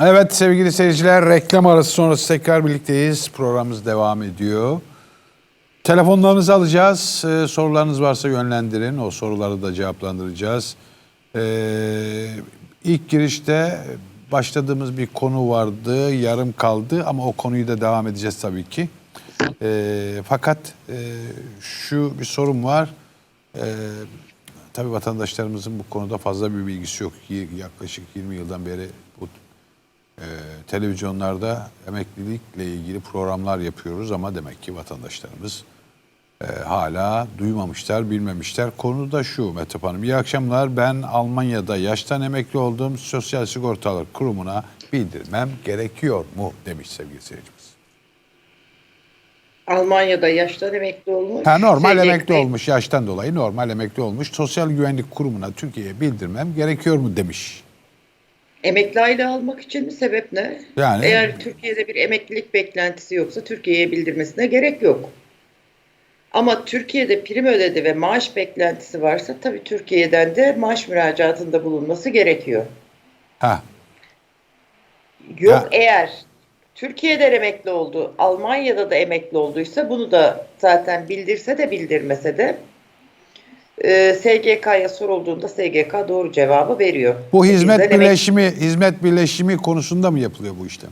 Evet sevgili seyirciler reklam arası sonrası tekrar birlikteyiz. Programımız devam ediyor. Telefonlarınızı alacağız. Ee, sorularınız varsa yönlendirin. O soruları da cevaplandıracağız. Ee, ilk girişte başladığımız bir konu vardı. Yarım kaldı ama o konuyu da devam edeceğiz tabii ki. Ee, fakat e, şu bir sorun var. Ee, tabii vatandaşlarımızın bu konuda fazla bir bilgisi yok. Yaklaşık 20 yıldan beri e, televizyonlarda emeklilikle ilgili programlar yapıyoruz ama demek ki vatandaşlarımız e, hala duymamışlar, bilmemişler. Konu da şu Metap Hanım. İyi akşamlar. Ben Almanya'da yaştan emekli oldum. Sosyal Sigortalar Kurumu'na bildirmem gerekiyor mu demiş sevgili seyircimiz. Almanya'da yaştan emekli olmuş. Ha, normal SGK emekli olmuş yaştan dolayı normal emekli olmuş. Sosyal Güvenlik Kurumu'na Türkiye'ye bildirmem gerekiyor mu demiş. Emekli aile almak için mi? Sebep ne? Yani- Eğer Türkiye'de bir emeklilik beklentisi yoksa Türkiye'ye bildirmesine gerek yok. Ama Türkiye'de prim ödedi ve maaş beklentisi varsa tabii Türkiye'den de maaş müracaatında bulunması gerekiyor. Ha, Yok Ya- eğer Türkiye'de emekli oldu, Almanya'da da emekli olduysa bunu da zaten bildirse de bildirmese de e, SGK'ya sorulduğunda SGK doğru cevabı veriyor. bu hizmet Bizden emek- birleşimi hizmet birleşimi konusunda mı yapılıyor bu işlem?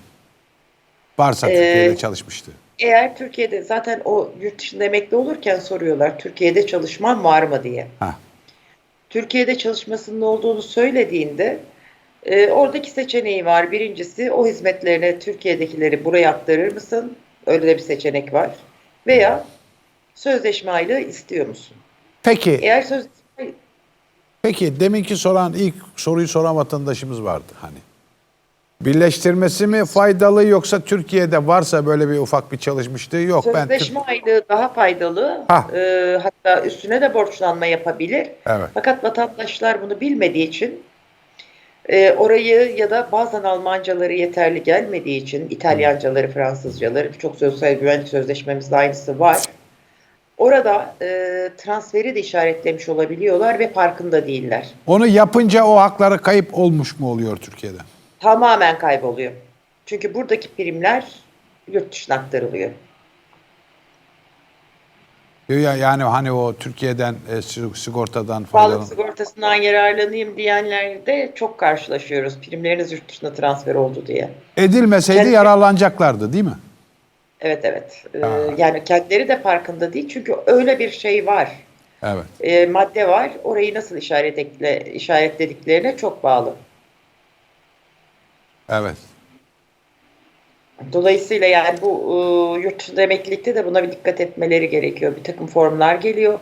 Varsa Ee, Türkiye'de çalışmıştı. Eğer Türkiye'de zaten o yurt dışında emekli olurken soruyorlar Türkiye'de çalışman var mı diye. Ha. Türkiye'de çalışmasının olduğunu söylediğinde e, oradaki seçeneği var. Birincisi o hizmetlerine Türkiye'dekileri buraya aktarır mısın? Öyle de bir seçenek var. Veya sözleşme aylığı istiyor musun? Peki Eğer sözleşme Peki deminki soran ilk soruyu soran vatandaşımız vardı hani. Birleştirmesi mi faydalı yoksa Türkiye'de varsa böyle bir ufak bir çalışmıştı yok ben Sözleşme aylığı daha faydalı. Ha. Ee, hatta üstüne de borçlanma yapabilir. Evet. Fakat vatandaşlar bunu bilmediği için e, orayı ya da bazen Almancaları yeterli gelmediği için İtalyancaları, Fransızcaları birçok sosyal güvenlik sözleşmemizde aynısı var. Orada e, transferi de işaretlemiş olabiliyorlar ve farkında değiller. onu yapınca o hakları kayıp olmuş mu oluyor Türkiye'de? Tamamen kayboluyor. Çünkü buradaki primler yurt dışına aktarılıyor. Ya- Yani hani o Türkiye'den e, sig- sigortadan Sağlık faydalan. sigortasından yararlanayım diyenlerde çok karşılaşıyoruz. Primleriniz yurt dışına transfer oldu diye. Edilmeseydi Kendi- yararlanacaklardı değil mi? Evet evet. Ee, yani kendileri de farkında değil. Çünkü öyle bir şey var. Evet. Ee, madde var. Orayı nasıl işaret ekle, işaretlediklerine çok bağlı. Evet. Dolayısıyla yani bu e, yurt dışında emeklilikte de buna bir dikkat etmeleri gerekiyor. Bir takım formlar geliyor.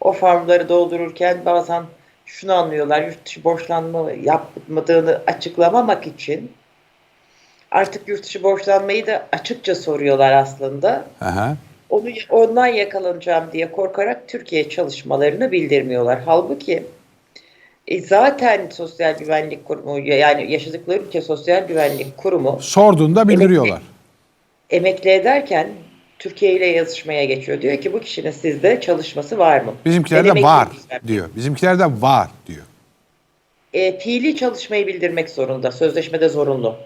O formları doldururken bazen şunu anlıyorlar. Yurt dışı borçlanma yapmadığını açıklamamak için artık yurt dışı borçlanmayı da açıkça soruyorlar aslında. Aha. Onu ondan yakalanacağım diye korkarak Türkiye çalışmalarını bildirmiyorlar. Halbuki e, zaten Sosyal Güvenlik Kurumu yani yaşadıkları ülke Sosyal Güvenlik Kurumu Sorduğunda bildiriyorlar. emekli ederken Türkiye ile yazışmaya geçiyor. Diyor ki bu kişinin sizde çalışması var mı? Bizimkiler Ben de emekli var olacağım. diyor. Bizimkiler de var diyor. E, fiili çalışmayı bildirmek zorunda. Sözleşmede zorunlu.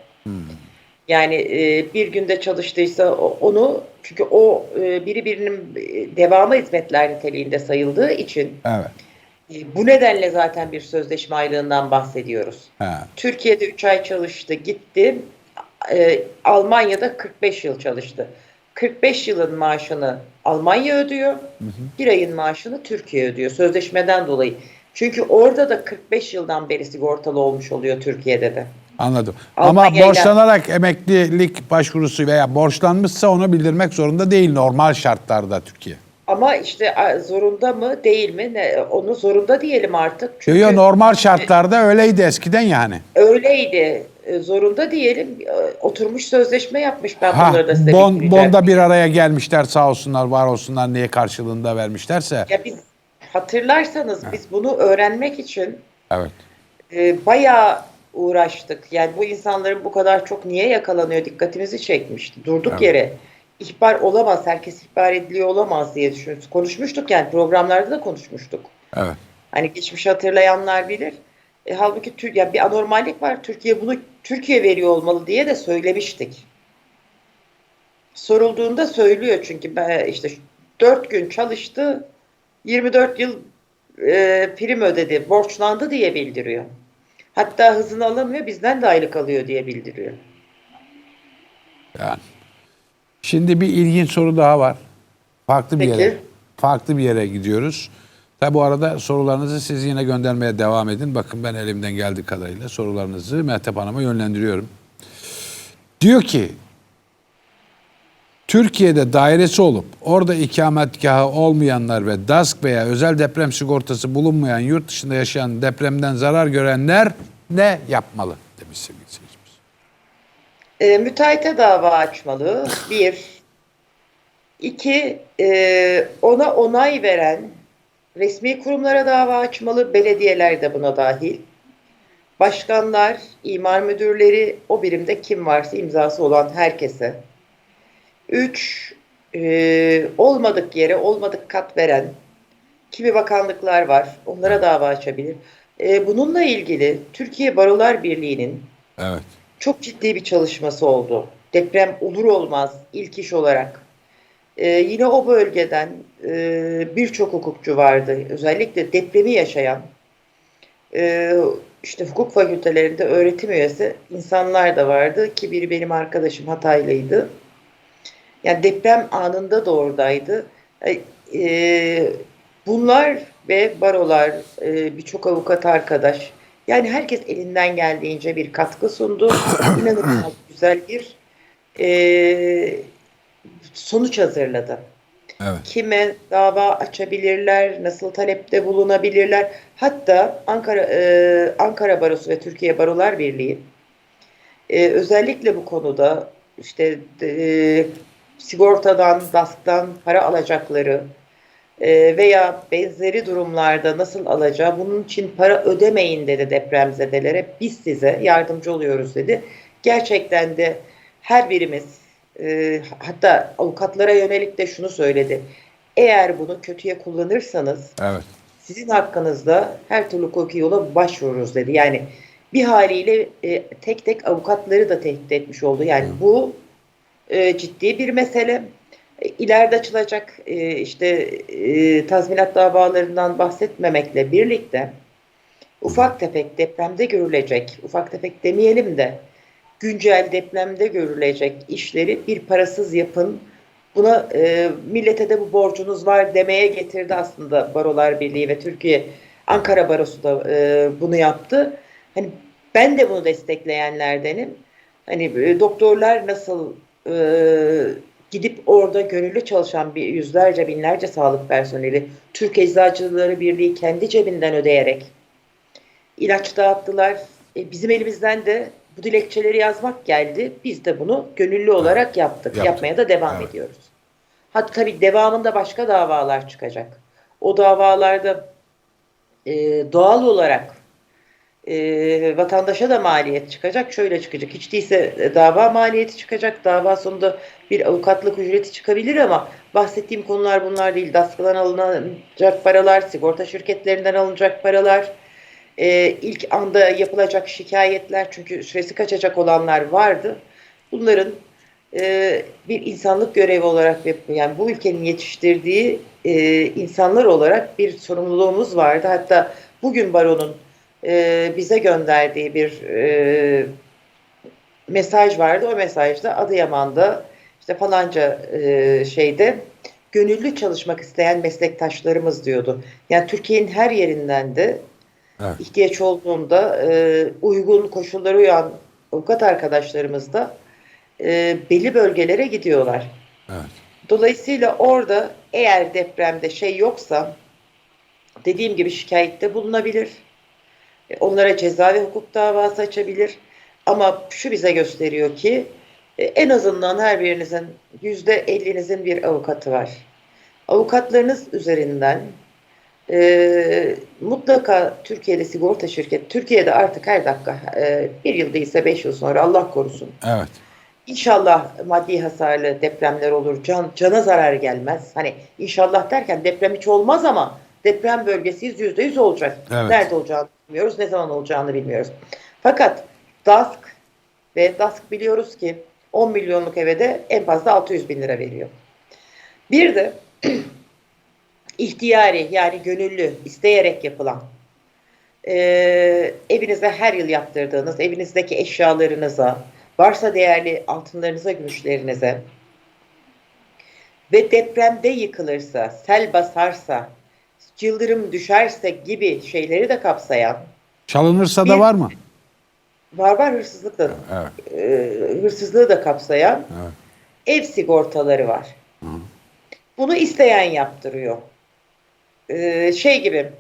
Yani e, bir günde çalıştıysa onu çünkü o e, biri birinin e, devamı hizmetler niteliğinde sayıldığı için Evet. e, bu nedenle zaten bir sözleşme aylığından bahsediyoruz. Ha. Türkiye'de 3 ay çalıştı, gitti. Ee, Almanya'da 45 yıl çalıştı. 45 yılın maaşını Almanya ödüyor. Bir ayın maaşını Türkiye ödüyor sözleşmeden dolayı. Çünkü orada da 45 yıldan beri sigortalı olmuş oluyor Türkiye'de de. Anladım. Ama Almanya'yla- borçlanarak emeklilik başvurusu veya borçlanmışsa onu bildirmek zorunda değil normal şartlarda Türkiye. Ama işte a, zorunda mı değil mi? Ne, onu zorunda diyelim artık. Yo, Çünkü yo, normal şartlarda öyleydi eskiden yani. öyleydi. E, Zorunda diyelim. E, Oturmuş sözleşme yapmış ben Ha, bunları da size bon, bonda bir araya gelmişler sağ olsunlar var olsunlar niye karşılığında vermişlerse. Ya biz hatırlarsanız biz bunu öğrenmek için Evet. e, bayağı uğraştık. Yani bu insanların bu kadar çok niye yakalanıyor dikkatimizi çekmişti. Durduk Evet. yere ihbar olamaz, herkes ihbar ediliyor olamaz diye düşünüyoruz. Konuşmuştuk yani programlarda da konuşmuştuk. Evet. Hani geçmişi hatırlayanlar bilir. E, halbuki Tür- ya bir anormallik var. Türkiye bunu Türkiye veriyor olmalı diye de söylemiştik. Sorulduğunda söylüyor çünkü ben işte 4 gün çalıştı 24 yıl e, prim ödedi, borçlandı diye bildiriyor. Hatta hızını alamıyor, bizden de aylık alıyor diye bildiriyor. Yani. Şimdi bir ilginç soru daha var. Farklı bir Peki. yere. Farklı bir yere gidiyoruz. Tabi bu arada sorularınızı siz yine göndermeye devam edin. Bakın ben elimden geldiği kadarıyla sorularınızı Mehtap Hanım'a yönlendiriyorum. Diyor ki Türkiye'de dairesi olup orada ikametgahı olmayanlar ve DASK veya özel deprem sigortası bulunmayan yurt dışında yaşayan depremden zarar görenler ne yapmalı demiş sevgili seyircimiz. E, müteahhite dava açmalı. Bir. İki, e, ona onay veren resmi kurumlara dava açmalı. Belediyeler de buna dahil. Başkanlar, imar müdürleri, o birimde kim varsa imzası olan herkese. Üç, e, olmadık yere olmadık kat veren kimi bakanlıklar var. Onlara dava açabilir. E, bununla ilgili Türkiye Barolar Birliği'nin Evet. çok ciddi bir çalışması oldu. Deprem olur olmaz ilk iş olarak. Ee, yine o bölgeden e, birçok hukukçu vardı. Özellikle depremi yaşayan e, işte hukuk fakültelerinde öğretim üyesi insanlar da vardı ki biri benim arkadaşım Hataylıydı. Yani deprem anında da oradaydı. E, e, bunlar ve barolar, e, birçok avukat arkadaş, yani herkes elinden geldiğince bir katkı sundu. İnanılmaz güzel bir e, sonuç hazırladı. Evet. Kime dava açabilirler, nasıl talepte bulunabilirler. Hatta Ankara e, Ankara Barosu ve Türkiye Barolar Birliği e, özellikle bu konuda işte e, sigortadan, DASK'tan para alacakları e, veya benzeri durumlarda nasıl alacağı bunun için para ödemeyin dedi depremzedelere. Biz size yardımcı oluyoruz dedi. Gerçekten de her birimiz e, hatta avukatlara yönelik de şunu söyledi. Eğer bunu kötüye kullanırsanız Evet. sizin hakkınızda her türlü hukuki yola başvururuz dedi. Yani bir haliyle e, tek tek avukatları da tehdit etmiş oldu. Yani bu e, ciddi bir mesele. E, ileride açılacak e, işte e, tazminat davalarından bahsetmemekle birlikte ufak tefek depremde görülecek, ufak tefek demeyelim de güncel depremde görülecek işleri bir parasız yapın. Buna e, millete de bu borcunuz var demeye getirdi aslında Barolar Birliği ve Türkiye Ankara Barosu da e, bunu yaptı. Hani ben de bunu destekleyenlerdenim. Hani e, doktorlar nasıl e, gidip orada gönüllü çalışan bir yüzlerce binlerce sağlık personeli Türk Eczacıları Birliği kendi cebinden ödeyerek ilaç dağıttılar. E, bizim elimizden de bu dilekçeleri yazmak geldi. Biz de bunu gönüllü olarak yaptık. Yaptık. Yapmaya da devam Evet. ediyoruz. Hatta tabii devamında başka davalar çıkacak. O davalarda e, doğal olarak e, vatandaşa da maliyet çıkacak. Şöyle çıkacak. Hiç değilse e, dava maliyeti çıkacak. Dava sonunda bir avukatlık ücreti çıkabilir ama bahsettiğim konular bunlar değil. DASK'dan alınacak paralar, sigorta şirketlerinden alınacak paralar, e, ilk anda yapılacak şikayetler çünkü süresi kaçacak olanlar vardı. Bunların e, bir insanlık görevi olarak yani bu ülkenin yetiştirdiği e, insanlar olarak bir sorumluluğumuz vardı. Hatta bugün baronun e, bize gönderdiği bir e, mesaj vardı. O mesajda Adıyaman'da işte falanca e, şeyde gönüllü çalışmak isteyen meslektaşlarımız diyordu. Yani Türkiye'nin her yerinden de Evet. ihtiyaç olduğunda e, uygun koşullara uyan avukat arkadaşlarımız da e, belli bölgelere gidiyorlar. Evet. Dolayısıyla orada eğer depremde şey yoksa dediğim gibi şikayette bulunabilir. E, Onlara ceza ve hukuk davası açabilir. Ama şu bize gösteriyor ki e, en azından her birinizin yüzde ellinizin bir avukatı var. Avukatlarınız üzerinden e, mutlaka Türkiye'de sigorta şirketi, Türkiye'de artık her dakika e, bir yıl değilse beş yıl sonra Allah korusun Evet. İnşallah maddi hasarlı depremler olur. Can, cana zarar gelmez. Hani inşallah derken deprem hiç olmaz ama deprem bölgesiyiz yüzde yüz olacak. Evet. Nerede olacağını bilmiyoruz, ne zaman olacağını bilmiyoruz. Fakat DASK ve DASK biliyoruz ki 10 milyonluk eve de en fazla 600 bin lira veriyor. Bir de ihtiyari yani gönüllü, isteyerek yapılan e, evinize her yıl yaptırdığınız, evinizdeki eşyalarınıza, varsa değerli altınlarınıza, gümüşlerinize ve depremde yıkılırsa, sel basarsa, yıldırım düşerse gibi şeyleri de kapsayan Çalınırsa da Bir- var mı? var var hırsızlık da Evet. e, hırsızlığı da kapsayan Evet. ev sigortaları var. Bunu isteyen yaptırıyor. E, şey gibi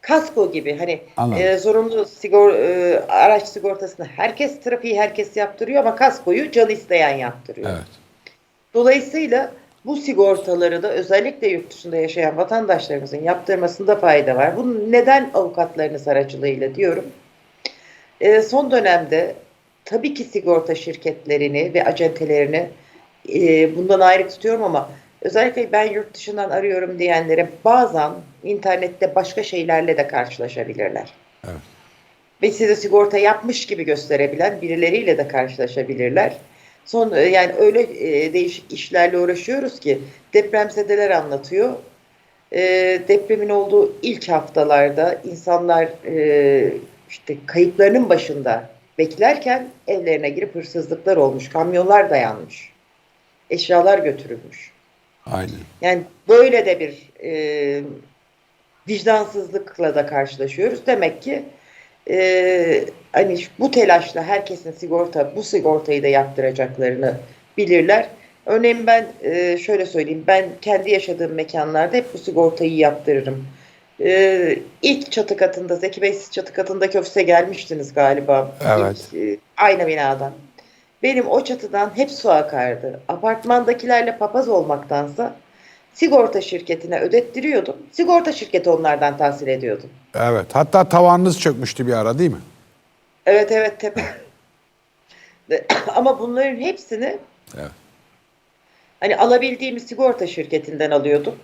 kasko gibi hani Anladım. e, zorunlu sigor e, araç sigortasını herkes trafiği herkes yaptırıyor ama kaskoyu can isteyen yaptırıyor. Evet. Dolayısıyla bu sigortaları da özellikle yurt dışında yaşayan vatandaşlarımızın yaptırmasında fayda var. Bunu neden avukatlarınız aracılığıyla diyorum. Ee, son dönemde tabii ki sigorta şirketlerini ve acentelerini e, bundan ayrı tutuyorum ama özellikle ben yurt dışından arıyorum diyenlere bazen internette başka şeylerle de karşılaşabilirler. Evet. Ve size sigorta yapmış gibi gösterebilen birileriyle de karşılaşabilirler. Son e, yani öyle e, değişik işlerle uğraşıyoruz ki depremzedeler anlatıyor. E, depremin olduğu ilk haftalarda insanlar e, işte kayıplarının başında beklerken evlerine girip hırsızlıklar olmuş, kamyonlar dayanmış, eşyalar götürülmüş. Aynen. Yani böyle de bir e, vicdansızlıkla da karşılaşıyoruz. Demek ki e, hani bu telaşla herkesin sigorta bu sigortayı da yaptıracaklarını bilirler. Örneğin ben e, şöyle söyleyeyim ben kendi yaşadığım mekanlarda hep bu sigortayı yaptırırım. E, ilk çatı katında Zeki Bey siz çatı katındaki ofise gelmiştiniz galiba. Evet. İlk, e, aynı binadan. Benim o çatıdan hep su akardı. Apartmandakilerle papaz olmaktansa sigorta şirketine ödettiriyordum. Sigorta şirketi onlardan tahsil ediyordum. Evet. Hatta tavanınız çökmüştü bir ara değil mi? Evet evet tepe. Ama bunların hepsini Evet. hani alabildiğimiz sigorta şirketinden alıyordum.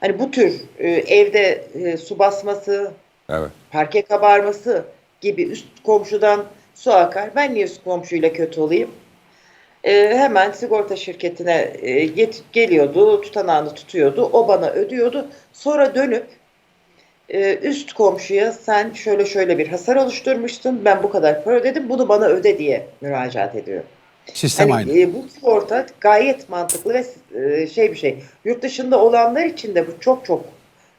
Hani bu tür e, evde e, su basması, Evet. parke kabarması gibi üst komşudan su akar. Ben niye üst komşuyla kötü olayım? Ee, hemen sigorta şirketine e, get- geliyordu, tutanağını tutuyordu, o bana ödüyordu. Sonra dönüp e, üst komşuya sen şöyle şöyle bir hasar oluşturmuştun, ben bu kadar para ödedim, bunu bana öde diye müracaat ediyor. Sistem Hani, aynı. e, bu sigorta gayet mantıklı ve e, şey bir şey. Yurt dışında olanlar için de bu çok çok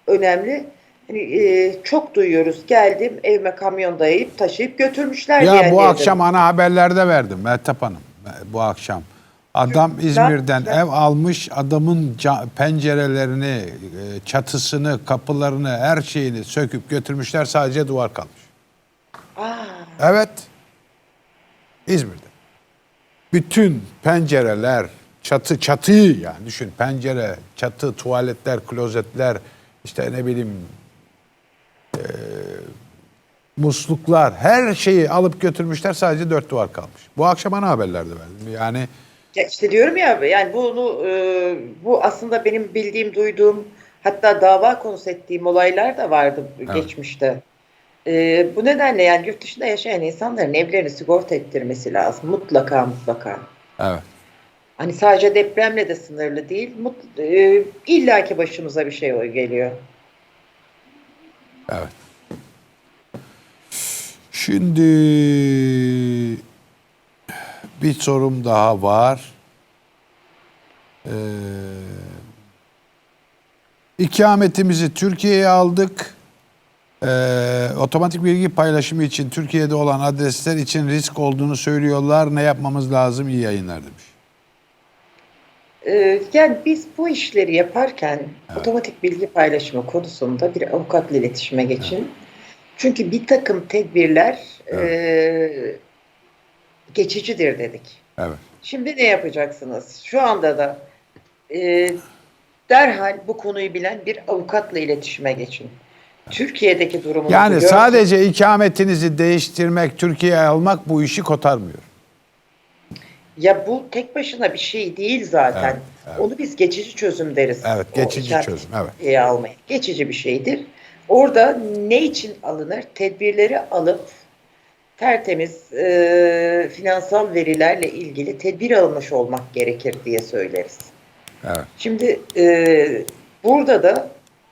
önemli. Hani, e, çok duyuyoruz. Geldim evime kamyon dayayıp taşıyıp götürmüşler Ya bu akşam ana haberlerde verdim Mehtap Hanım. Bu akşam. Adam İzmir'den ev almış, adamın pencerelerini, e, çatısını, kapılarını, her şeyini söküp götürmüşler. Sadece duvar kalmış. Aa, Evet. İzmir'de. Bütün pencereler, çatı, çatıyı yani düşün. Pencere, çatı, tuvaletler, klozetler, işte ne bileyim e, musluklar, her şeyi alıp götürmüşler. Sadece dört duvar kalmış. Bu akşam ana haberlerde verdim. Yani ya işte diyorum ya yani bunu e, bu aslında benim bildiğim, duyduğum hatta dava konusu ettiğim olaylar da vardı geçmişte. E, bu nedenle yani yurt dışında yaşayan insanların evlerini sigorta ettirmesi lazım. Mutlaka mutlaka. evet. Hani sadece depremle de sınırlı değil. Mut, e, illaki başımıza bir şey geliyor. Evet. Şimdi bir sorum daha var. Ee, ikametimizi Türkiye'ye aldık. Ee, otomatik bilgi paylaşımı için Türkiye'de olan adresler için risk olduğunu söylüyorlar. Ne yapmamız lazım? İyi yayınlar demiş. E, yani biz bu işleri yaparken otomatik bilgi paylaşımı konusunda bir avukatla iletişime geçin. Çünkü bir takım tedbirler e, geçicidir dedik. Evet. Şimdi ne yapacaksınız? Şu anda da e, derhal bu konuyu bilen bir avukatla iletişime geçin. Türkiye'deki durumunuzu Yani görsün. sadece ikametinizi değiştirmek, Türkiye'ye almak bu işi kotarmıyor. Ya bu tek başına bir şey değil zaten. Evet, evet. Onu biz geçici çözüm deriz. Evet, O geçici ikamet çözüm, evet. etmeyi almaya. Geçici bir şeydir. Orada ne için alınır? Tedbirleri alıp tertemiz e, finansal verilerle ilgili tedbir almış olmak gerekir diye söyleriz. Evet. Şimdi e, burada da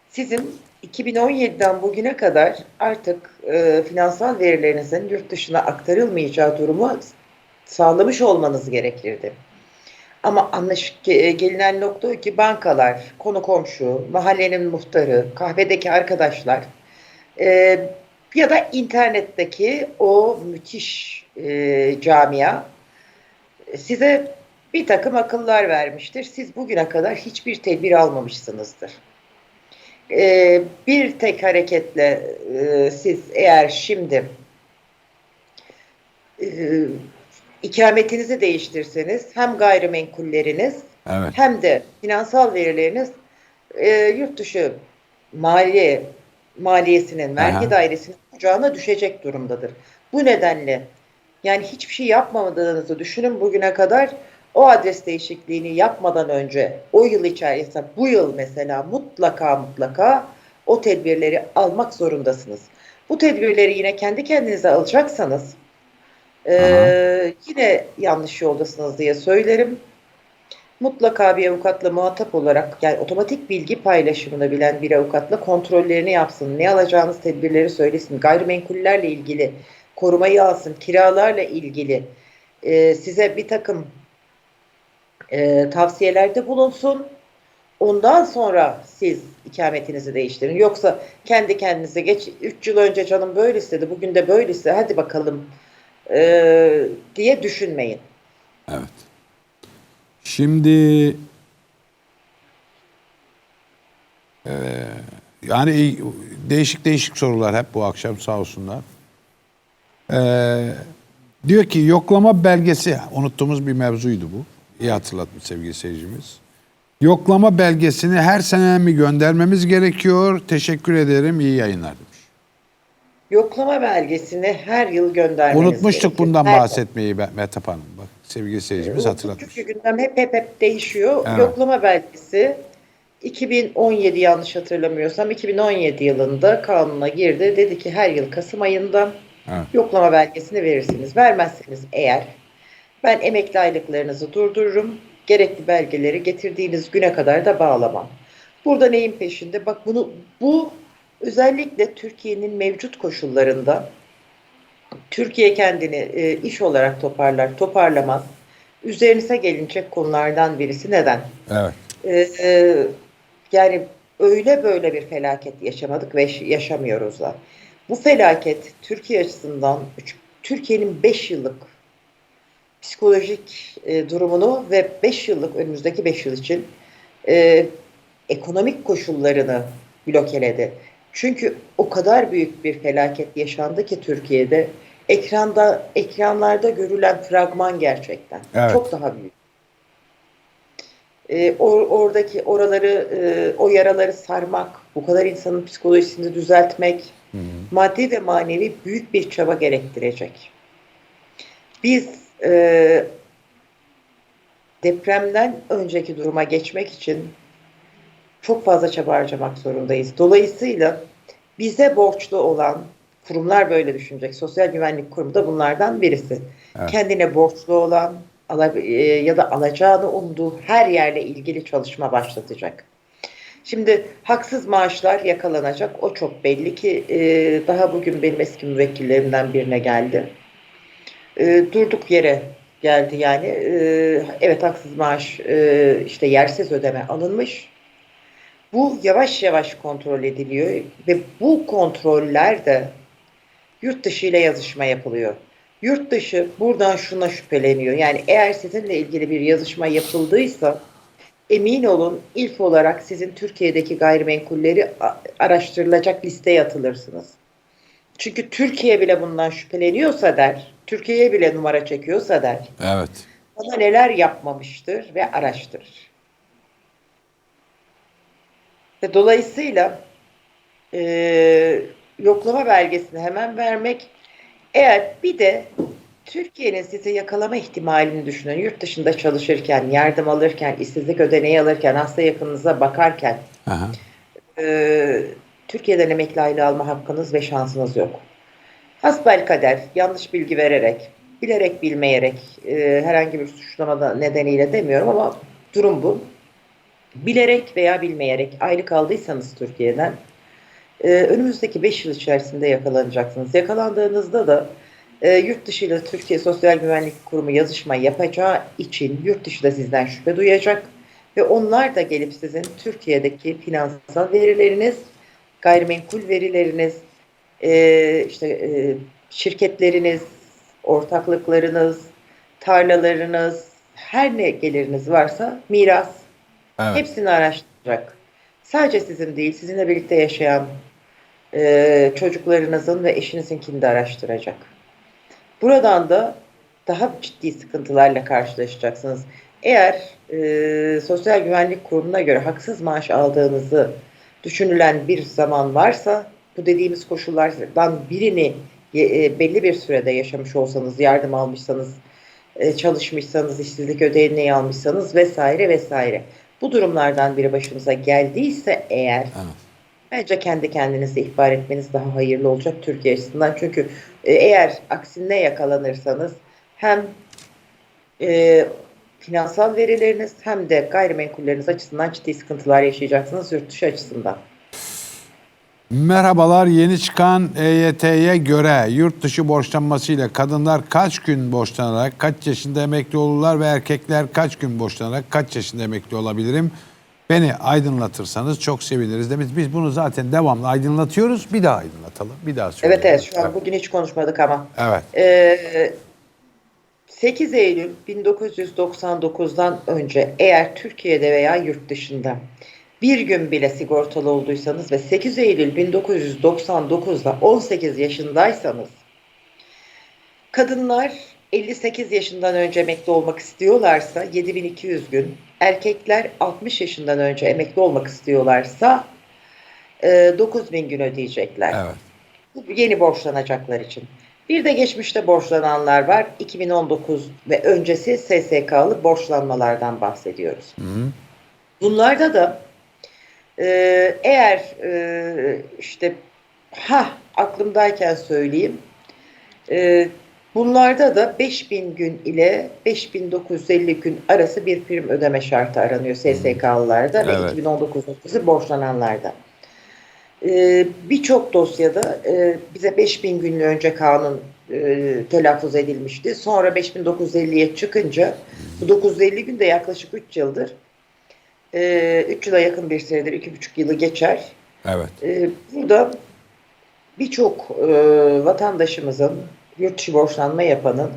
sizin 2017'den bugüne kadar artık e, finansal verilerinizin yurt dışına aktarılmayacağı durumu sağlamış olmanız gerekirdi. Ama anlaş ge- gelinen nokta o ki bankalar, konu komşu, mahallenin muhtarı, kahvedeki arkadaşlar e, ya da internetteki o müthiş e, camia size bir takım akıllar vermiştir. Siz bugüne kadar hiçbir tedbir almamışsınızdır. Ee, bir tek hareketle e, siz eğer şimdi e, ikametinizi değiştirseniz hem gayrimenkulleriniz Evet. hem de finansal verileriniz e, yurt dışı maliye maliyesinin, vergi dairesinin kucağına düşecek durumdadır. Bu nedenle yani hiçbir şey yapmadığınızı düşünün bugüne kadar o adres değişikliğini yapmadan önce o yıl içerisinde bu yıl mesela mutlaka mutlaka o tedbirleri almak zorundasınız. Bu tedbirleri yine kendi kendinize alacaksanız eee, yine yanlış yoldasınız diye söylerim. Mutlaka bir avukatla muhatap olarak yani otomatik bilgi paylaşımını bilen bir avukatla kontrollerini yapsın. Ne alacağınız tedbirleri söylesin. Gayrimenkullerle ilgili korumayı alsın. Kiralarla ilgili e, size bir takım e, tavsiyelerde bulunsun. Ondan sonra siz ikametinizi değiştirin. Yoksa kendi kendinize geç 3 yıl önce canım böyle istedi, bugün de böyle istedi. Hadi bakalım e, diye düşünmeyin. Şimdi eee, yani değişik değişik sorular hep bu akşam sağ olsunlar. Eee, diyor ki yoklama belgesi unuttuğumuz bir mevzuydu bu. İyi hatırlatmış sevgili seyircimiz. Yoklama belgesini her sene mi göndermemiz gerekiyor? Teşekkür ederim. iyi yayınlar demiş. Yoklama belgesini her yıl göndermeniz Unutmuştuk gerekiyor. bundan Her- bahsetmeyi Mehtap Hanım. Bak sevgili seyircimiz hatırlatmış. Çünkü gündem hep hep hep değişiyor. Evet. Yoklama belgesi 2017 yanlış hatırlamıyorsam 2017 yılında kanuna girdi. Dedi ki her yıl Kasım ayında Evet. yoklama belgesini verirsiniz. Vermezseniz eğer ben emekli aylıklarınızı durdururum. Gerekli belgeleri getirdiğiniz güne kadar da bağlamam. Burada neyin peşinde? Bak bunu bu özellikle Türkiye'nin mevcut koşullarında Türkiye kendini e, iş olarak toparlar, toparlamaz. Üzerinize gelinecek konulardan birisi neden? Evet. E, e, yani öyle böyle bir felaket yaşamadık ve yaşamıyoruz da. Bu felaket Türkiye açısından Türkiye'nin 5 yıllık psikolojik e, durumunu ve 5 yıllık önümüzdeki 5 yıl için e, ekonomik koşullarını blokeledi. Çünkü o kadar büyük bir felaket yaşandı ki Türkiye'de ekranda ekranlarda görülen fragman gerçekten Evet. çok daha büyük. E, or- oradaki oraları e, o yaraları sarmak, bu kadar insanın psikolojisini düzeltmek maddi ve manevi büyük bir çaba gerektirecek. Biz e, depremden önceki duruma geçmek için çok fazla çaba harcamak zorundayız. Dolayısıyla bize borçlu olan kurumlar böyle düşünecek. Sosyal Güvenlik Kurumu da bunlardan birisi. Evet. Kendine borçlu olan e, ya da alacağını umduğu her yerle ilgili çalışma başlatacak. Şimdi haksız maaşlar yakalanacak. O çok belli ki e, daha bugün benim eski müvekkillerimden birine geldi. E, durduk yere geldi yani. E, evet haksız maaş e, işte yersiz ödeme alınmış. Bu yavaş yavaş kontrol ediliyor ve bu kontroller de yurt dışı ile yazışma yapılıyor. Yurt dışı buradan şuna şüpheleniyor. Yani eğer sizinle ilgili bir yazışma yapıldıysa emin olun ilk olarak sizin Türkiye'deki gayrimenkulleri araştırılacak listeye atılırsınız. Çünkü Türkiye bile bundan şüpheleniyorsa der, Türkiye'ye bile numara çekiyorsa der, Evet. bana neler yapmamıştır ve araştırır. Ve dolayısıyla eee, yoklama belgesini hemen vermek, eğer bir de Türkiye'nin sizi yakalama ihtimalini düşünün. Yurt dışında çalışırken, yardım alırken, işsizlik ödeneği alırken, hasta yakınınıza bakarken Aha. e, Türkiye'den emekli aylığı alma hakkınız ve şansınız yok. Hasbelkader yanlış bilgi vererek, bilerek bilmeyerek, e, herhangi bir suçlama nedeniyle demiyorum ama durum bu. Bilerek veya bilmeyerek aylık aldıysanız Türkiye'den e, önümüzdeki 5 yıl içerisinde yakalanacaksınız. Yakalandığınızda da e, yurt dışı ile Türkiye Sosyal Güvenlik Kurumu yazışma yapacağı için yurt dışı da sizden şüphe duyacak ve onlar da gelip sizin Türkiye'deki finansal verileriniz, gayrimenkul verileriniz, e, işte e, şirketleriniz, ortaklıklarınız, tarlalarınız, her ne geliriniz varsa miras Evet. hepsini araştıracak. Sadece sizin değil, sizinle birlikte yaşayan e, çocuklarınızın ve eşinizinkini de araştıracak. Buradan da daha ciddi sıkıntılarla karşılaşacaksınız. Eğer e, Sosyal Güvenlik Kurumu'na göre haksız maaş aldığınızı düşünülen bir zaman varsa bu dediğimiz koşullardan birini e, belli bir sürede yaşamış olsanız, yardım almışsanız, e, çalışmışsanız, işsizlik ödeneği almışsanız vesaire vesaire. Bu durumlardan biri başınıza geldiyse eğer Evet. bence kendi kendinizi ihbar etmeniz daha hayırlı olacak Türkiye açısından. Çünkü e, eğer aksine yakalanırsanız hem e, finansal verileriniz hem de gayrimenkulleriniz açısından ciddi sıkıntılar yaşayacaksınız yurt dışı açısından. Merhabalar. Yeni çıkan EYT'ye göre yurt dışı borçlanmasıyla kadınlar kaç gün borçlanarak kaç yaşında emekli olurlar ve erkekler kaç gün borçlanarak kaç yaşında emekli olabilirim? Beni aydınlatırsanız çok seviniriz demiş. Biz bunu zaten devamlı aydınlatıyoruz. Bir daha aydınlatalım. Bir daha söyleyelim. Evet evet şu an bugün hiç konuşmadık ama. Evet. Ee, 8 Eylül 1999'dan önce eğer Türkiye'de veya yurt dışında bir gün bile sigortalı olduysanız ve 8 Eylül 1999'da 18 yaşındaysanız kadınlar 58 yaşından önce emekli olmak istiyorlarsa 7200 gün, erkekler 60 yaşından önce emekli olmak istiyorlarsa e, 9000 gün ödeyecekler. Evet. Bu yeni borçlanacaklar için. Bir de geçmişte borçlananlar var. 2019 ve öncesi SSK'lı borçlanmalardan bahsediyoruz. Bunlarda da e, eğer e, işte ha aklımdayken söyleyeyim e, bunlarda da 5000 gün ile 5950 gün arası bir prim ödeme şartı aranıyor SSK'lılarda Evet. ve 2019 öncesi borçlananlarda. Ee, Birçok dosyada e, bize 5000 gün önce kanun e, telaffuz edilmişti. Sonra 5950'ye çıkınca bu 950 gün de yaklaşık 3 yıldır. 3 yıla yakın bir süredir, 2,5 yılı geçer. Evet. Ee, burada birçok e, vatandaşımızın yurt dışı borçlanma yapanın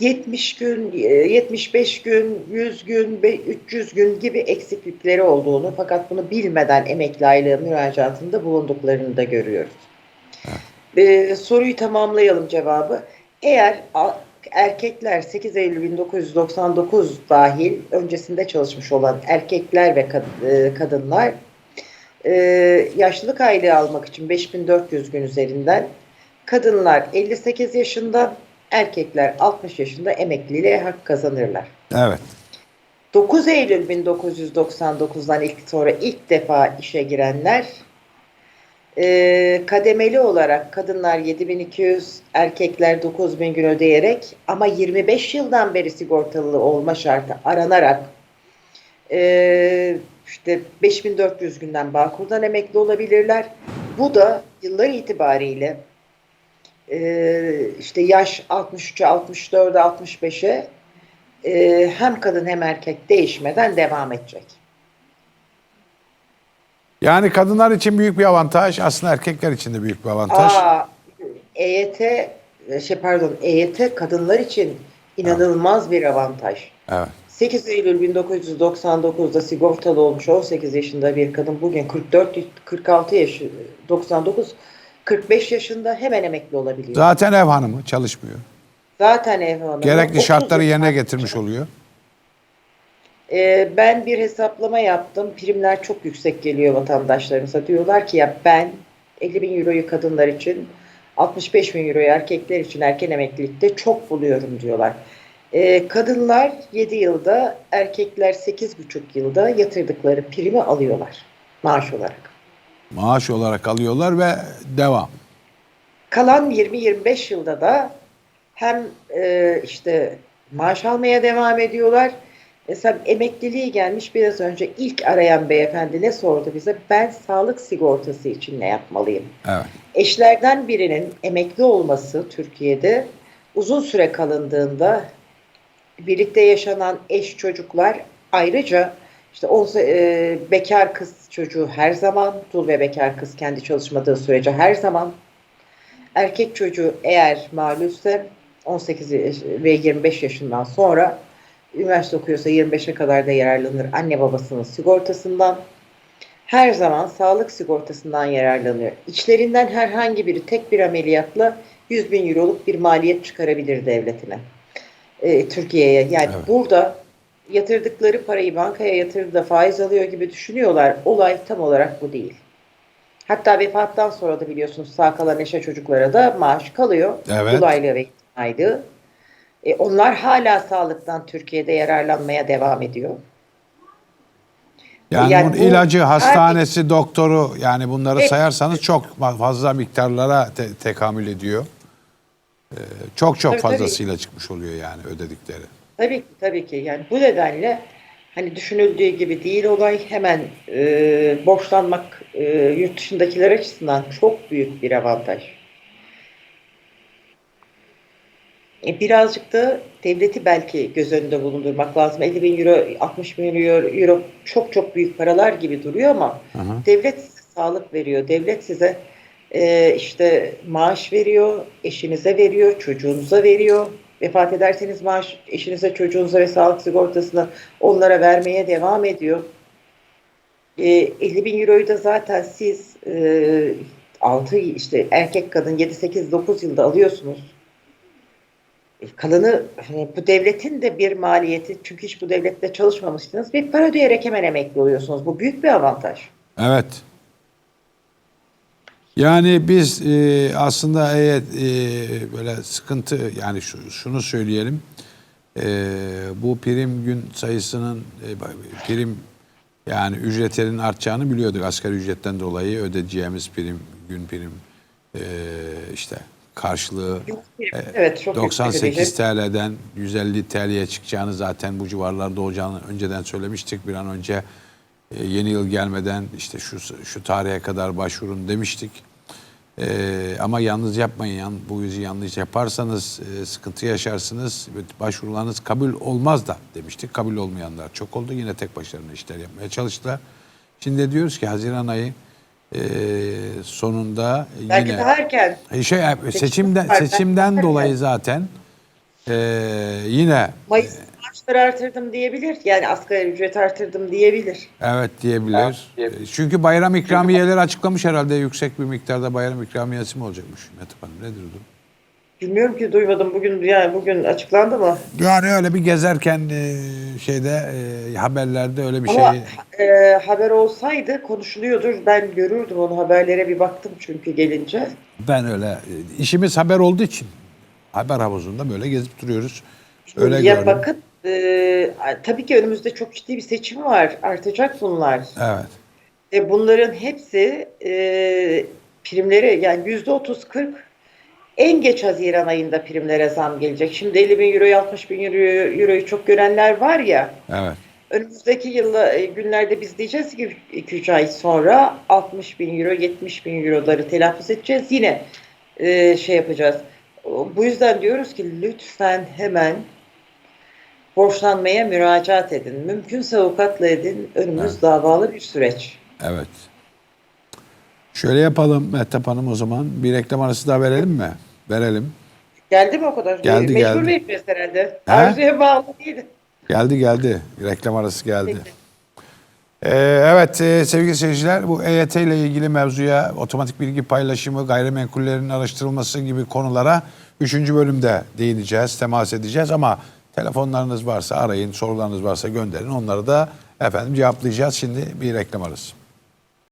70 gün, e, 75 gün, 100 gün, ve 300 gün gibi eksiklikleri olduğunu fakat bunu bilmeden emekli aylığı müracaatında bulunduklarını da görüyoruz. Ee, soruyu tamamlayalım cevabı. Eğer erkekler 8 Eylül 1999 dahil öncesinde çalışmış olan erkekler ve kad- e, kadınlar e, yaşlılık aylığı almak için 5400 gün üzerinden kadınlar 58 yaşında erkekler 60 yaşında emekliliğe hak kazanırlar. Evet. 9 Eylül 1999'dan ilk sonra ilk defa işe girenler e, kademeli olarak kadınlar 7200, erkekler 9000 gün ödeyerek ama 25 yıldan beri sigortalı olma şartı aranarak e, işte 5400 günden Bağkur'dan emekli olabilirler. Bu da yıllar itibariyle e, işte yaş 63'e, 64'e, 65'e e, hem kadın hem erkek değişmeden devam edecek. Yani kadınlar için büyük bir avantaj. Aslında erkekler için de büyük bir avantaj. Aa, EYT şey pardon EYT kadınlar için inanılmaz bir avantaj. Evet. 8 Eylül 1999'da sigortalı olmuş 18 yaşında bir kadın bugün 44 46 yaş 99 45 yaşında hemen emekli olabiliyor. Zaten ev hanımı çalışmıyor. Zaten ev hanımı. Gerekli 30 şartları yerine getirmiş oluyor. Ee, ben bir hesaplama yaptım. Primler çok yüksek geliyor vatandaşlarımıza. Diyorlar ki ya ben 50 bin euroyu kadınlar için 65 bin euro erkekler için erken emeklilikte çok buluyorum diyorlar. Ee, kadınlar 7 yılda, erkekler 8,5 yılda yatırdıkları primi alıyorlar maaş olarak. Maaş olarak alıyorlar ve devam. Kalan 20-25 yılda da hem e, işte maaş almaya devam ediyorlar. Mesela emekliliği gelmiş biraz önce ilk arayan beyefendi ne sordu bize? Ben sağlık sigortası için ne yapmalıyım? Evet. Eşlerden birinin emekli olması Türkiye'de uzun süre kalındığında birlikte yaşanan eş çocuklar ayrıca işte o e, bekar kız çocuğu her zaman dul ve bekar kız kendi çalışmadığı sürece her zaman erkek çocuğu eğer malulse 18 yaş- ve 25 yaşından sonra üniversite okuyorsa 25'e kadar da yararlanır anne babasının sigortasından her zaman sağlık sigortasından yararlanıyor. İçlerinden herhangi biri tek bir ameliyatla 100 bin euroluk bir maliyet çıkarabilir devletine. Ee, Türkiye'ye. Yani Evet. burada yatırdıkları parayı bankaya yatırdı da faiz alıyor gibi düşünüyorlar. Olay tam olarak bu değil. Hatta vefattan sonra da biliyorsunuz sağ kalan eşe çocuklara da maaş kalıyor. Evet. Dolaylı ve aydı. E, onlar hala sağlıktan Türkiye'de yararlanmaya devam ediyor. Yani, Yani bunun bu- ilacı, hastanesi, doktoru yani bunları sayarsanız çok fazla miktarlara te- tekamül ediyor. Ee, çok çok Tabii, tabii. fazlasıyla çıkmış oluyor yani ödedikleri. Tabii ki, tabii ki. Yani bu nedenle hani düşünüldüğü gibi değil olay hemen e, borçlanmak e, yurt dışındakiler açısından çok büyük bir avantaj. E, birazcık da devleti belki göz önünde bulundurmak lazım. 50 bin euro, 60 bin euro, euro çok çok büyük paralar gibi duruyor ama hı. devlet size sağlık veriyor. Devlet size e, işte maaş veriyor, eşinize veriyor, çocuğunuza veriyor. Vefat ederseniz maaş eşinize, çocuğunuza ve sağlık sigortasını onlara vermeye devam ediyor. E, 50 bin euroyu da zaten siz e, 6 işte erkek kadın 7, 8, 9 yılda alıyorsunuz. E, Kalanı hani bu devletin de bir maliyeti çünkü hiç bu devlette çalışmamıştınız. Bir para ödeyerek hemen emekli oluyorsunuz. Bu büyük bir avantaj. Evet. Yani biz e, aslında evet e, böyle sıkıntı yani şu, şunu söyleyelim. E, bu prim gün sayısının e, prim yani ücretlerin artacağını biliyorduk. Asgari ücretten dolayı ödeyeceğimiz prim gün prim e, işte karşılığı Evet çok 98 yüksek ödeyecek. TL'den 150 TL'ye çıkacağını zaten bu civarlarda olacağını önceden söylemiştik. Bir an önce e, yeni yıl gelmeden işte şu şu tarihe kadar başvurun demiştik. E, ama yalnız yapmayın. Yan, bu yüzü yanlış yaparsanız e, sıkıntı yaşarsınız. Başvurularınız kabul olmaz da demiştik. Kabul olmayanlar çok oldu. Yine tek başlarına işler yapmaya çalıştılar. Şimdi diyoruz ki Haziran ayı e, sonunda Belki yine daha erken. e, Şey seçimden var. seçimden dolayı zaten e, yine Mayıs maaşları artırdım diyebilir. Yani asgari ücret artırdım diyebilir. evet diyebilir. E, Çünkü bayram ikramiyeleri açıklamış herhalde yüksek bir miktarda bayram ikramiyesi mi olacakmış Metap Hanım nedir durum? Bilmiyorum ki duymadım bugün yani bugün açıklandı mı? Yani öyle bir gezerken e, şeyde e, haberlerde öyle bir Ama şey e, haber olsaydı konuşuluyordur. Ben görürdüm onu haberlere bir baktım çünkü gelince. ben öyle e, işimiz haber olduğu için haber havuzunda böyle gezip duruyoruz. Öyle ya gördüm. bakın e, tabii ki önümüzde çok ciddi bir seçim var. Artacak bunlar. Evet. E, bunların hepsi e, primleri yani yüzde otuz kırk en geç Haziran ayında primlere zam gelecek. Şimdi 50 bin euroyu 60 bin euro, euroyu çok görenler var ya Evet. önümüzdeki yılla, e, günlerde biz diyeceğiz ki 2-3 ay sonra 60 bin euro 70 bin euroları telaffuz edeceğiz. Yine e, şey yapacağız. Bu yüzden diyoruz ki lütfen hemen borçlanmaya müracaat edin. Mümkünse avukatla edin. Önümüz davalı bir süreç. Evet. Şöyle yapalım Mehtap Hanım o zaman. Bir reklam arası daha verelim mi? Verelim. Geldi mi o kadar? Geldi, Mecbur geldi. vereceğiz herhalde. He? Arzuya bağlı değil. Geldi geldi. Reklam arası geldi. Peki. Ee, evet e, sevgili seyirciler bu EYT ile ilgili mevzuya otomatik bilgi paylaşımı, gayrimenkullerin araştırılması gibi konulara 3. bölümde değineceğiz, temas edeceğiz ama telefonlarınız varsa arayın, sorularınız varsa gönderin. Onları da efendim cevaplayacağız. Şimdi bir reklam arası.